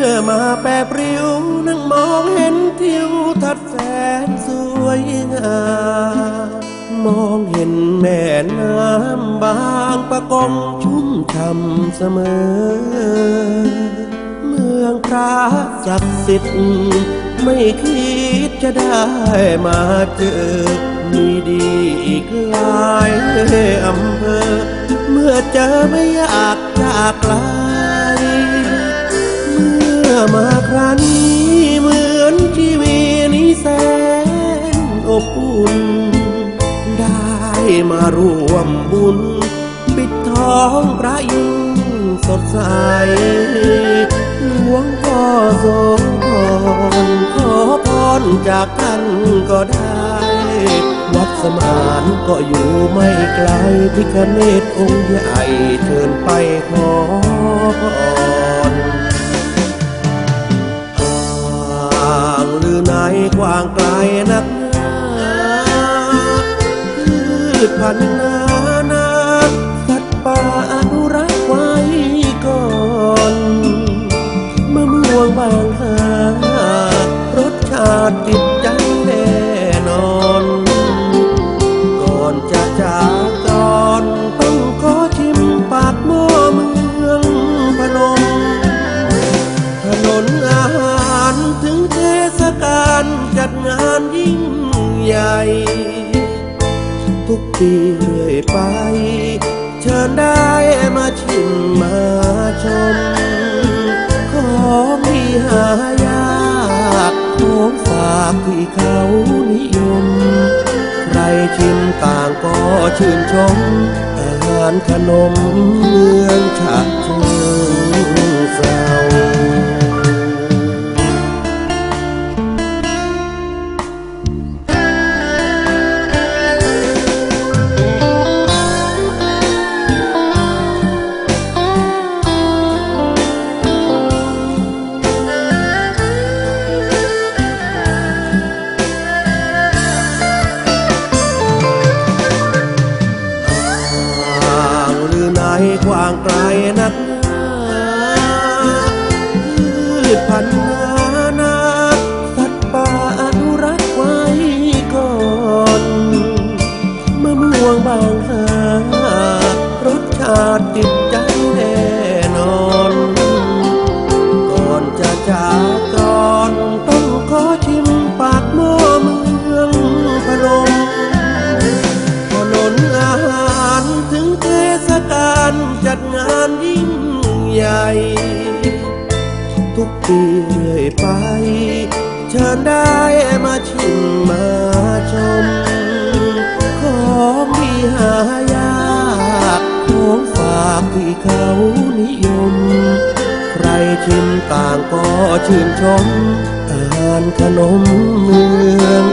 ื่อมาแปรปริวนั่งมองเห็นทิวทัดแสนสวยงามมองเห็นแม่น้ำบางประกงชุ่มช่ำเสมอ เมืองพระศักดิ์สิทธิ์ไม่คิดจะได้มาเจอ มีดีอีกหลายอำเภอ เมื่อเจอไม่อยากจากลา มื่อมาครั้นี้เหมือนชีวิตนี้แสนอบอุ่น ได้มาร่วมบุญ ปิดทองพระยิ่งสดใสหลวงพ่อทรงพรขอพรจากท่านก็ได้ วัดสมานก็อยู่ไม่ไกลพิคเนตองค์ใหญ่เชิญไปขอพร ว้างไกลนักหนาพืชพันธุ์ กาลจัดงานยิ่งใหญ่ ทุกปีเรื่อยไป เชิญได้มาชิมมาชม ของที่หายากของฝากที่เขานิยม ใครชิมต่างก็ชื่นชม อาหารขนมเมืองฉะเชิงเซา กว้างไกลนักหนาพืชพันธุ์ ใหญ่ ทุกปีเรื่อยไป เชิญได้มาชิมมาชม ของที่หายากของฝากที่เขานิยม ใครชิมต่างก็ชื่นชมอาหารขนมเมือง